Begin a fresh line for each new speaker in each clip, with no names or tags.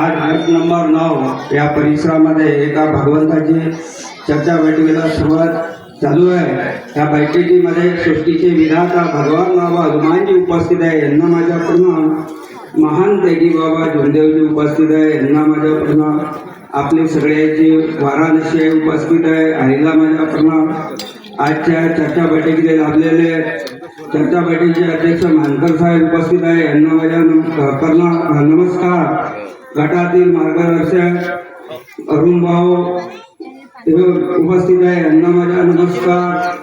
आज booth number नऊ या परिसरामध्ये एका भगवंताची चर्चा बैठकीला सुरुवात चालू आहे. या बैठकीमध्ये सृष्टीचे विधाता भगवान बाबा हनुमानजी उपस्थित आहे. यांना माझ्या प्रणाम महान तेगी बाबा जोंदेवजी उपस्थित आहे. यांना माझ्या प्रणाम आपले सगळ्याची वाराणसी आहे उपस्थित आहे. आईला माझ्या प्रणाम आजच्या चर्चा बैठकीला लाभलेले चर्चा बैठकीचे अध्यक्ष मानकर साहेब उपस्थित आहे. यांना माझ्या प्रणाम नमस्कार. गटातील मार्गदर्शक अरुण भाऊ उपस्थित आहे. यांना माझ्या नमस्कार.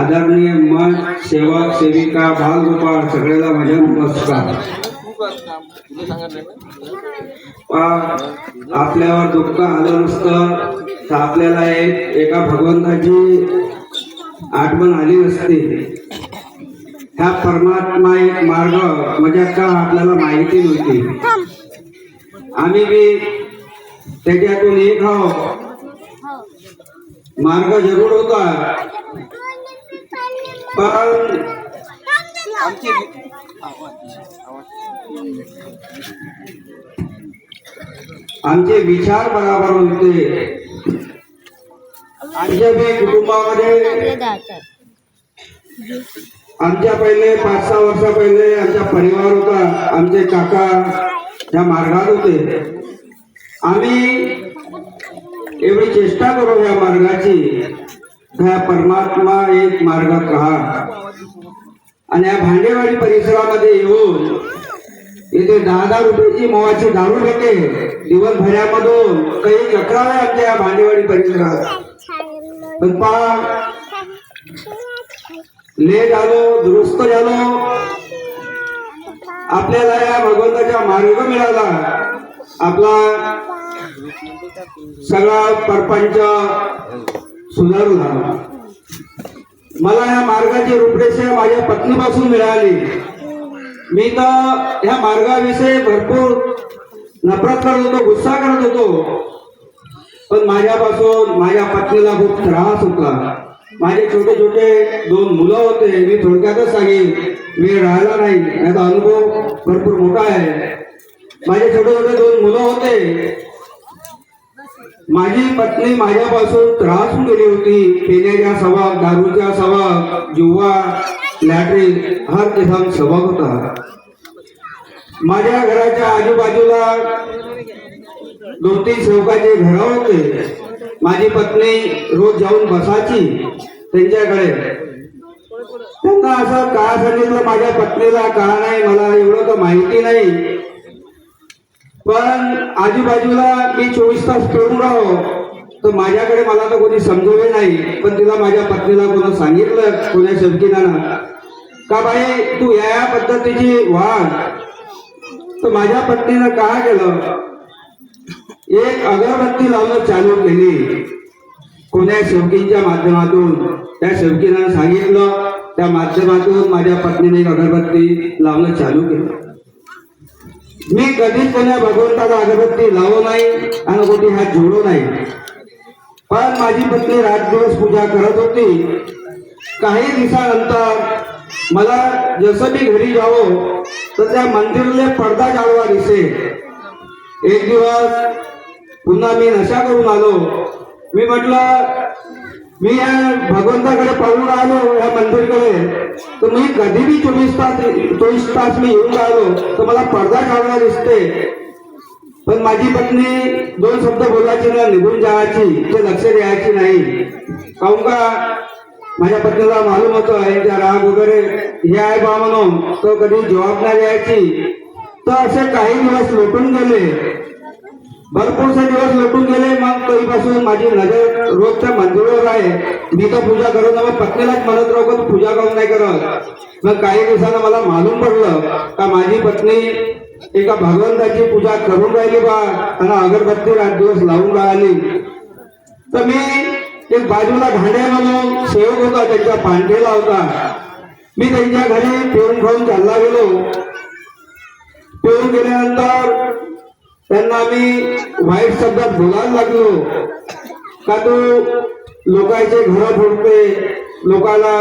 आदरणीय मन सेवा सेविका बालगोपाळ सगळ्याला माझ्या नमस्कार. आपल्यावर दुःख आलं नसतं तर आपल्याला एक एका भगवंताची आठवण आली नसते. ह्या परमात्मा एक मार्ग म्हणजे का आपल्याला माहिती नव्हती? आम्ही बी त्याच्यातून एक आहो. मार्ग जरूर होता. पण आमचे विचार बरोबर होते. आमच्या बी कुटुंबामध्ये आमच्या पहिले पाच सहा वर्षा पहिले आमचा परिवार होता. आमचे काका या मार्गात होते. आम्ही एवढी चेष्टा करू या मार्गाची. ह्या परमात्मा एक मार्गात राहा. आणि या भांडेवाडी परिसरामध्ये येऊन इथे दहा दहा रुपयाची मोवाची दारू भेटे दिवसभरामधून काही चक्रा आमच्या या भांडेवाडी परिसरात. पण पा ले झालो दुरुस्त झालो. आपल्याला या भगवंताचा मार्ग मिळाला. आपला सगळा परपंच सुधारला मला या मार्गाची रूपरेषा माझ्या पत्नीपासून मिळाली. मी तर ह्या मार्गाविषयी भरपूर नफरत करत होतो गुस्सा करत होतो. पण माझ्यापासून माझ्या पत्नीला खूप त्रास होता. माझे छोटे छोटे दोन मुलं होते मी थोडक्यातच सांगेन वेळ राहिला नाही याचा अनुभव भरपूर मोठा आहे. माझे छोटे छोटे दोन मुलं होते. माझी पत्नी माझ्यापासून त्रासून गेली होती. पिण्याच्या स्वभाव दारूच्या स्वभाव जुवा लॅट्रिन हर किसम स्वभाव होता. माझ्या घराच्या आजूबाजूला दोन तीन सेवकाचे घर होते. माझी पत्नी रोज जाऊन बसायची त्यांच्याकडे. त्यांना असं का सांगितलं माझ्या पत्नीला का नाही मला एवढं तर माहिती नाही. पण आजूबाजूला मी चोवीस तास फिरून राहो तर माझ्याकडे मला तर कोणी समजवले नाही. पण तिला माझ्या पत्नीला कोणा सांगितलं कोण्या सेवकीनानं का बाई तू या या पद्धतीची वाढ. तर माझ्या पत्नीनं का केलं? एक अगरबत्ती लावणं चालू केली. कोण्या शेवकींच्या माध्यमातून? त्या शेवकीनं सांगितलं त्या माध्यमातून माझ्या पत्नीने एक अगरबत्ती लावणं चालू केलं. मी कधीच कोणा भगवंताला अगरबत्ती लावू नाही आणि कोणी हात जोडू नाही. पण माझी पत्नी रात दिवस पूजा करत होती. काही दिवसानंतर मला जसं मी घरी जावं तर त्या मंदिरले पडदा जाळवा दिसे एक दिवस पुन्हा मी नशा करून आलो. मी म्हटलं मी या भगवंताकडे पाहून आलो या मंदिरकडे. तर मी कधी बी चोवीस तास चोवीस तास मी येऊन राहिलो तर मला पडदा काढला दिसते. पण माझी पत्नी दोन शब्द बोलायची ना निघून जायची ते लक्ष द्यायची नाही. काहून का? माझ्या पत्नीला मालूम होतं यांचा राग वगैरे. हे आहे बा म्हणून. तो कधी जबाब नाही द्यायची. तर असे काही दिवस लोटून गेले. भरपूरसे दिवस लटून गेले. मग तरीपासून माझी नजर रोजच्या मंदिरावर आहे. मी तर पूजा करत नाही मग पत्नीलाच म्हणत राहू पण पूजा करून नाही करत? मग काही दिवसानं मला मालूम पडलं का माझी पत्नी एका भगवंताची पूजा करून राहिली बा. आणि अगरबत्ती रात दिवस लावून राहिली. तर मी एक बाजूला भांड्या म्हणून सेवक होता त्यांच्या पांढरेला होता. मी त्यांच्या घरी पिऊन खाऊन चालला गेलो. पिऊन गेल्यानंतर त्यांना मी वाईट शब्दात बोलायला लागलो. का तू लोकांचे घर फोडते लोकांना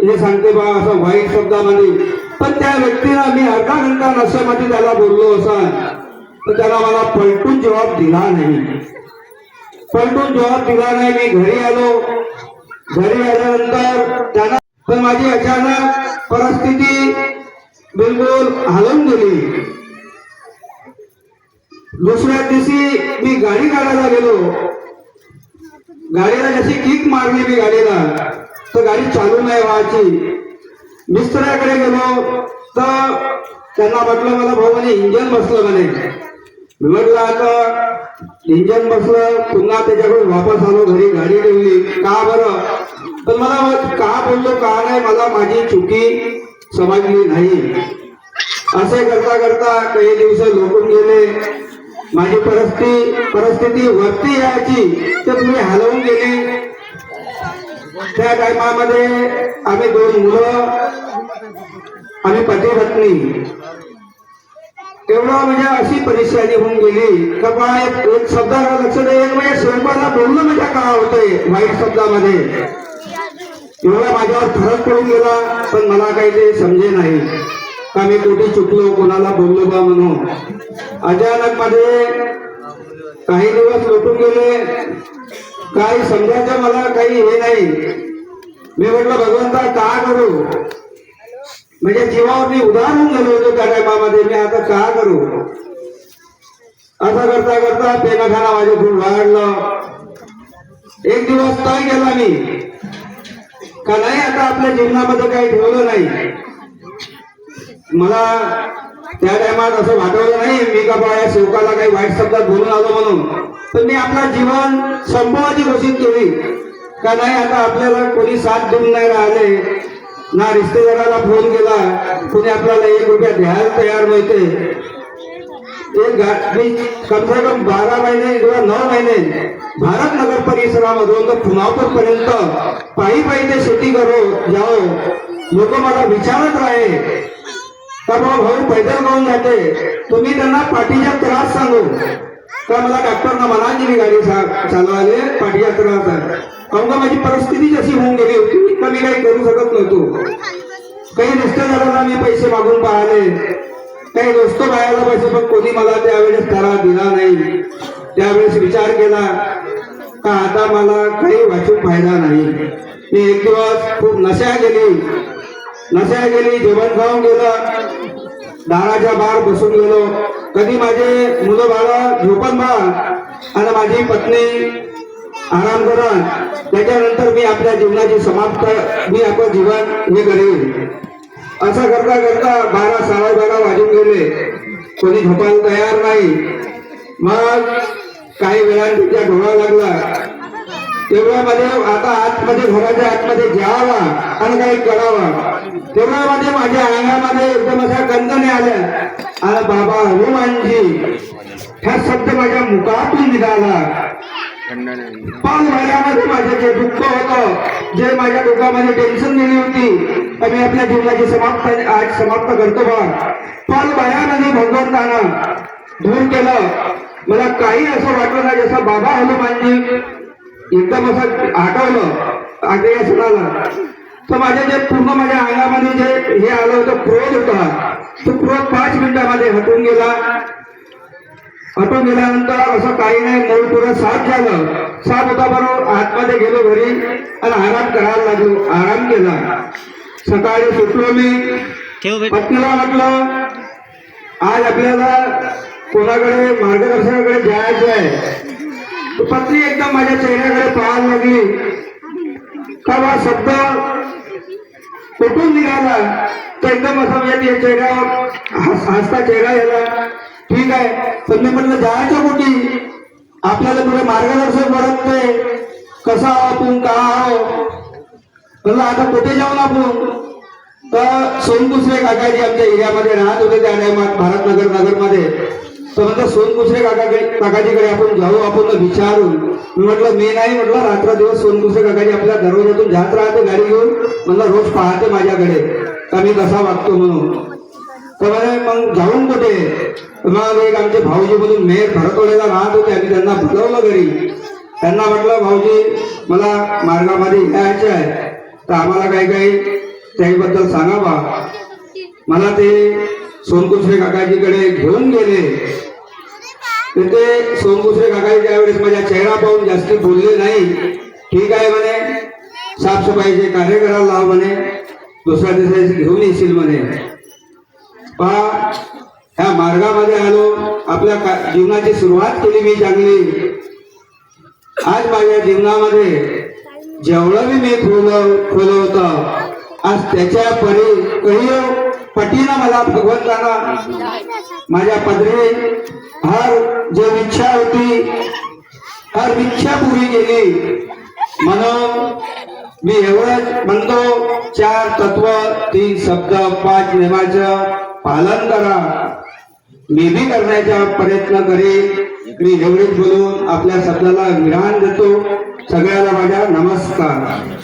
हे सांगते बा असं वाईट शब्दामध्ये. पण त्या व्यक्तीला मी अर्धा घंटा नशेमध्ये त्याला बोललो असा तर त्याला मला पलटून जवाब दिला नाही. पलटून जवाब दिला नाही मी घरी आलो. घरी आल्यानंतर त्यांना पण माझी अचानक परिस्थिती बिलकुल हलवून गेली. दुसऱ्या दिवशी मी गाडी काढायला गेलो. गाडीला जशी किक मारली मी गाडीला तर गाडी चालू नाही व्हायची. मिस्त्राकडे गेलो तर त्यांना म्हटलं मला भाऊ म्हणे इंजन बसलं म्हणे. मी म्हटलं आता इंजन बसलं पुन्हा त्याच्याकडून वापस आलो घरी गाडी ठेवली. का बरं? पण मला का बोललो का नाही मला माझी चुकी समजली नाही. असे करता करता काही दिवस लोटून गेले. माझी परिस्थिती परिस्थिती वरती यायची तर तुम्ही हलवून गेली. त्या टायमामध्ये आम्ही दोन मुलं आम्ही पती पत्नी तेवढं म्हणजे अशी परेशानी होऊन गेली. का बा एक शब्दाला लक्ष दे म्हणजे स्वयंपाला बोलणं म्हणजे काय होतंय वाईट शब्दामध्ये. एवढा माझ्यावर फरक पडून गेला पण मला काही ते समजे नाही. का मी कुठे चुकलो कोणाला बोललो बा म्हणून. अचानक मध्ये काही दिवस लोटून गेले. काही समजायचं मला काही हे नाही. मी म्हटलं भगवंता का करू? म्हणजे जीवावर मी उदाहरण होऊन गेलो होतो त्या टायमामध्ये. मी आता का करू? असं करता करता पेनाखाना माझे खूप वाढलं. एक दिवस तय गेला मी? का नाही आता आपल्या जीवनामध्ये काही ठेवलं नाही? मला त्या टायमात असं वाटवलं नाही. मी का बा सेवकाला काही वाईट शब्दात बोलून आलो म्हणून. पण मी आपलं जीवन संपवाची घोषित केली. का नाही आता आपल्याला कोणी साथ देऊन नाही राहिले. ना रिश्तेदाराला फोन केला. कोणी आपल्याला एक रुपया द्यायला तयार नव्हते. मी कम से कम बारा महिने किंवा नऊ महिने भारत नगर परिसरामधून तर पुनापूर पर्यंत पायी पायी ते शेती करो जाओ. लोक मला विचारत राहे. का बाबा भाऊ पैदल करून जाते. तुम्ही त्यांना पाठीचा त्रास सांगू. का मला डॉक्टरना म्हणा की मी गाडी चा- चालवायले पाठीचा त्रास आहे. काहून का माझी परिस्थिती जशी होऊन गेली होती का मी काही करू शकत नव्हतो. काही रिश्तेदारांना मी पैसे मागून पाहिले. काही दोस्त पाहायला पैसे पण कोणी मला त्यावेळेस त्याला दिला नाही. त्यावेळेस विचार केला का आता मला काही वाचून फायदा नाही. मी एक दिवस खूप नशा गेली. नशा गेली जेवण खाऊन गेलं. दाराच्या बाहेर बसून गेलो. कधी माझे मुलं बाळा झोपण बा. आणि माझी पत्नी आराम करा. त्याच्यानंतर मी आपल्या जीवनाची समाप्त मी आपलं जीवन हे करेन. असं करता करता बारा साडे बारा वाजून गेले. कोणी झोपायला तयार नाही. मग काही वेळाने तिच्या डोळा लागला. तेवढ्यामध्ये आता आतमध्ये घराच्या आतमध्ये जावा आणि काही करावा. तेवढ्यामध्ये माझ्या अंगामध्ये एकदम अशा कंदने आल्या. आणि बाबा हनुमानजी हा शब्द माझ्या मुखातून निघाला. पाच महिन्यामध्ये माझं जे दुःख होतं जे माझ्या दुःखामध्ये टेन्शन दिली होती तर मी आपल्या जीवनाची समाप्त आज समाप्त करतो बा. पाच महिन्यामध्ये भगवंतानं दूर केलं. मला काही असं वाटलं नाही जसं बाबा हनुमानजी एकदम असं आठवलं आग्नेय सणाला. तर माझ्या जे पूर्ण माझ्या अंगामध्ये जे हे आलं होतं क्रोध होता. तो क्रोध पाच मिनिटामध्ये हटून गेला. हटून गेल्यानंतर असं काही नाही मूळ पुरं साफ झालं. साफ होता बरोबर आतमध्ये गेलो घरी आणि आराम करायला लागलो आराम केला. सकाळी सुटलो मी. पत्नीला म्हटलं आज आपल्याला कोणाकडे मार्गदर्शनाकडे जायचं आहे. पत्नी एकदम माझ्या चेहऱ्याकडे पाहायला लागली. का बा शब्द कुठून निघाला? तर एकदम असं म्हणजे चेहऱ्यावर हसता चेहरा याला. ठीक आहे. पण मी म्हटलं जायचं कुठे? आपल्याला पुढे मार्गदर्शन करत नाही कसा आहो आपण का आहो? म्हणलं आता कुठे जाऊन आपण? तर सोनकुसरे काकाजी आमच्या एरियामध्ये राहत होते त्या टायमात भारतनगर नगरमध्ये. तर म्हटलं सोनकुसरे काकाकडे काकाजीकडे आपण जाऊ आपण विचारू मी म्हटलं मी नाही म्हटलं रात्र दिवस सोनकुसरे काकाजी आपल्या दरवाजातून जात राहते गाडी घेऊन. म्हटलं रोज पाहते माझ्याकडे. का मी कसा वागतो म्हणून. तर म्हणे मग जाऊन कुठे? मग एक आमचे भाऊजी म्हणून मेहर भरतोडेला राहत होते. आम्ही त्यांना बोलवलं घरी. त्यांना म्हटलं भाऊजी मला मार्गामध्ये यायचे आहे. तर आम्हाला काही काही त्याबद्दल सांगावा मला ते सोनकुसरे काकाजीकडे घेऊन गेले. तर ते सोमकुसरे काकाजी त्यावेळेस माझ्या चेहरा पाहून जास्त बोलले नाही. ठीक आहे म्हणे. साफसफाईचे कार्य करायला लाव म्हणे. दुसऱ्या दिवशी घेऊन येशील म्हणे. पहा ह्या मार्गामध्ये आलो. आपल्या का- जीवनाची सुरुवात केली मी चांगली. आज माझ्या जीवनामध्ये जेवढं बी मी खोल खोलवत आज त्याच्या परी कळी पटीनं मला भगवंताना माझ्या पदरी हर जे इच्छा होती हर इच्छा पुरी केली. म्हणून मी एवढंच म्हणतो चार तत्व तीन शब्द पाच नियमाचं पालन करा. मी बी करण्याचा प्रयत्न करेन. मी एवढेच बोलून आपल्या शब्दाला विराम देतो. सगळ्याला माझ्या नमस्कार.